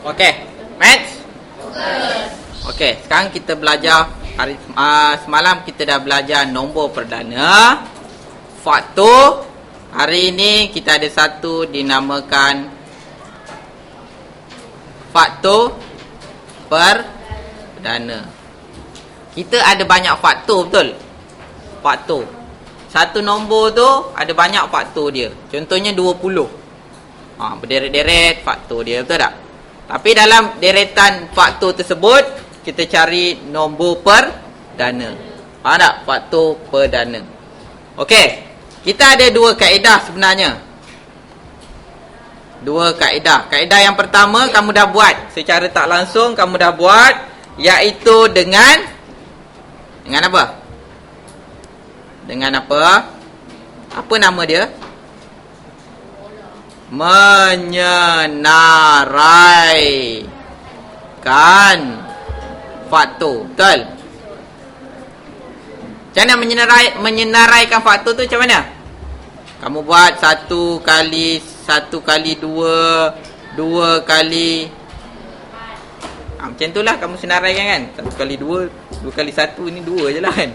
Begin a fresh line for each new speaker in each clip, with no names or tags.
Okey. Maths? Okey, sekarang kita belajar hari uh, semalam kita dah belajar nombor perdana. Faktor. Hari ini kita ada satu dinamakan faktor perdana. Kita ada banyak faktor betul? Faktor. Satu nombor tu ada banyak faktor dia. Contohnya 20. Ha, berderet-deret faktor dia betul tak? Tapi dalam deretan faktor tersebut kita cari nombor perdana. Faham tak? Faktor perdana. Okey. Kita ada dua kaedah sebenarnya. Dua kaedah. Kaedah yang pertama kamu dah buat secara tak langsung kamu dah buat iaitu dengan dengan apa? Dengan apa? Apa nama dia? Menyenaraikan faktor. Betul? Macam mana menyenarai, menyenaraikan faktor tu macam mana? Kamu buat satu kali, satu kali dua, dua kali. Ha, macam tu lah kamu senaraikan kan? Satu kali dua, dua kali satu, ini dua je lah kan?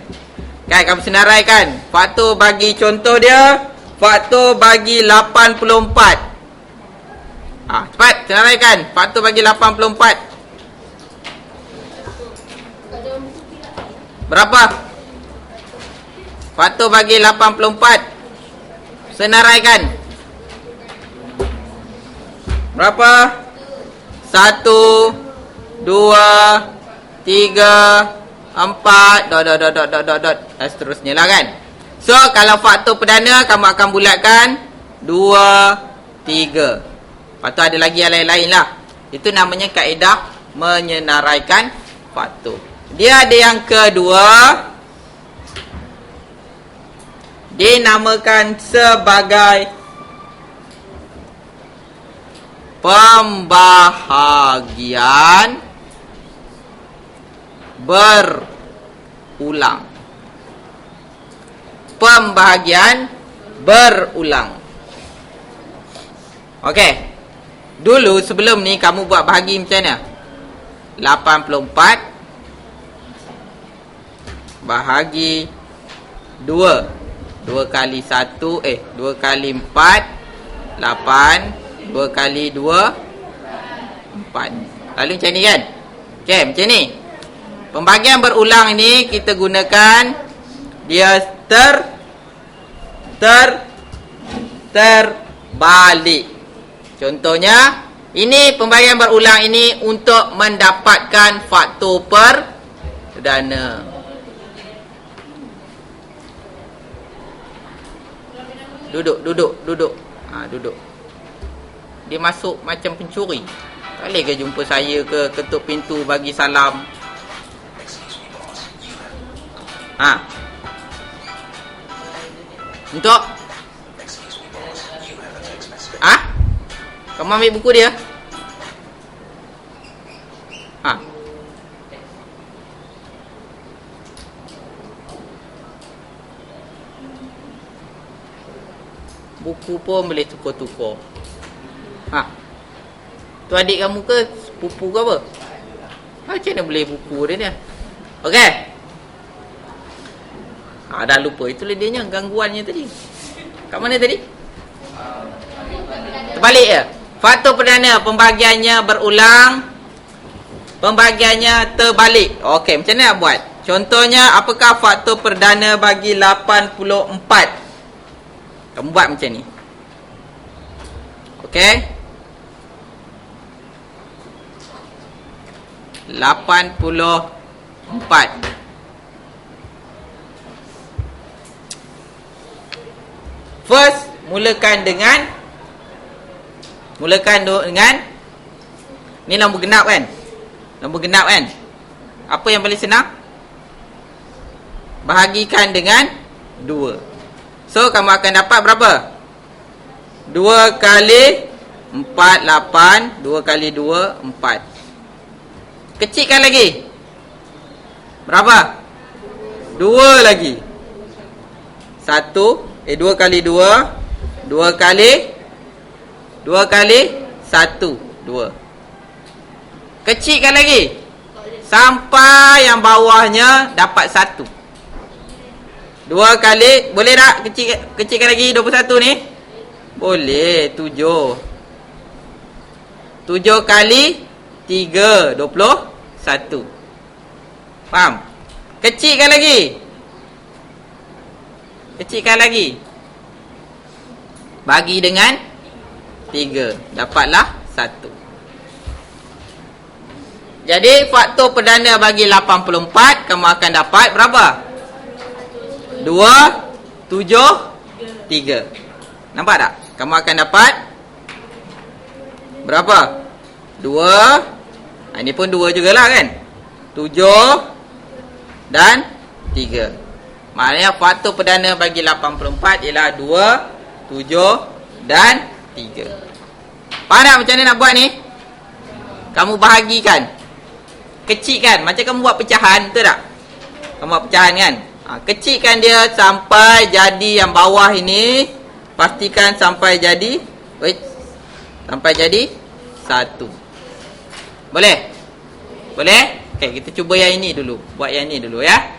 Kan kamu senaraikan. Faktor bagi contoh dia, faktor bagi 84. Ah, ha, cepat senaraikan. Faktor bagi 84. Berapa? Faktor bagi 84. Senaraikan. Berapa? Satu, dua, tiga, empat, dot, dot, dot, dot, dot, dot, dot. Dan seterusnya lah kan. So, kalau faktor perdana, kamu akan bulatkan dua, tiga. Lepas tu ada lagi yang lain-lain lah. Itu namanya kaedah menyenaraikan faktor. Dia ada yang kedua. Dinamakan sebagai pembahagian berulang. Pembahagian berulang. Okey. Dulu sebelum ni kamu buat bahagi macam mana? 84 bahagi 2 2 kali 1 eh 2 kali 4 8 2 kali 2 4 Lalu macam ni kan? Okey, macam ni. Pembagian berulang ni kita gunakan dia ter ter terbalik. Contohnya, ini pembayaran berulang ini untuk mendapatkan faktor perdana. Duduk, duduk, duduk. Ha, duduk. Dia masuk macam pencuri. Tak boleh ke jumpa saya ke ketuk pintu bagi salam? Ha. Untuk? Ha? Kamu ambil buku dia? Ha. Buku pun boleh tukar-tukar. Ha. Tu adik kamu ke? Pupu ke apa? Ha, Macam mana boleh buku dia ni? Okey Ha dah lupa. Itulah dia gangguannya tadi. Kat mana tadi? Terbalik ya? Faktor perdana pembagiannya berulang Pembagiannya terbalik. Okey macam mana nak buat? Contohnya apakah faktor perdana bagi 84 Kamu buat macam ni. Okey? 84 First mulakan dengan Mulakan dengan Ni nombor genap kan? Nombor genap kan? Apa yang paling senang? Bahagikan dengan 2 So kamu akan dapat berapa? 2 kali 4 8 2 kali 2 4 Kecilkan lagi. Berapa? 2 lagi. 1 Eh 2 kali 2 2 kali Dua kali Satu Dua Kecilkan lagi. Sampai yang bawahnya dapat satu. Dua kali. Boleh tak kecil, kecilkan lagi 21 ni? Boleh. Tujuh. Tujuh kali tiga. Dua puluh satu. Faham? Kecilkan lagi. Kecilkan lagi. Bagi dengan tiga. Dapatlah satu. Jadi faktor perdana bagi 84 kamu akan dapat berapa? 2 7 3. Nampak tak? Kamu akan dapat berapa? 2 ha, Ini pun 2 jugalah kan? 7 dan 3. Maknanya faktor perdana bagi 84 ialah 2 7 dan 3. Faham macam mana nak buat ni? Kamu bahagikan. Kecilkan. Macam kamu buat pecahan betul tak? Kamu buat pecahan kan? Ha, kecilkan dia sampai jadi yang bawah ini. Pastikan sampai jadi wait sampai jadi satu. Boleh? Boleh? Okey kita cuba yang ini dulu. Buat yang ini dulu ya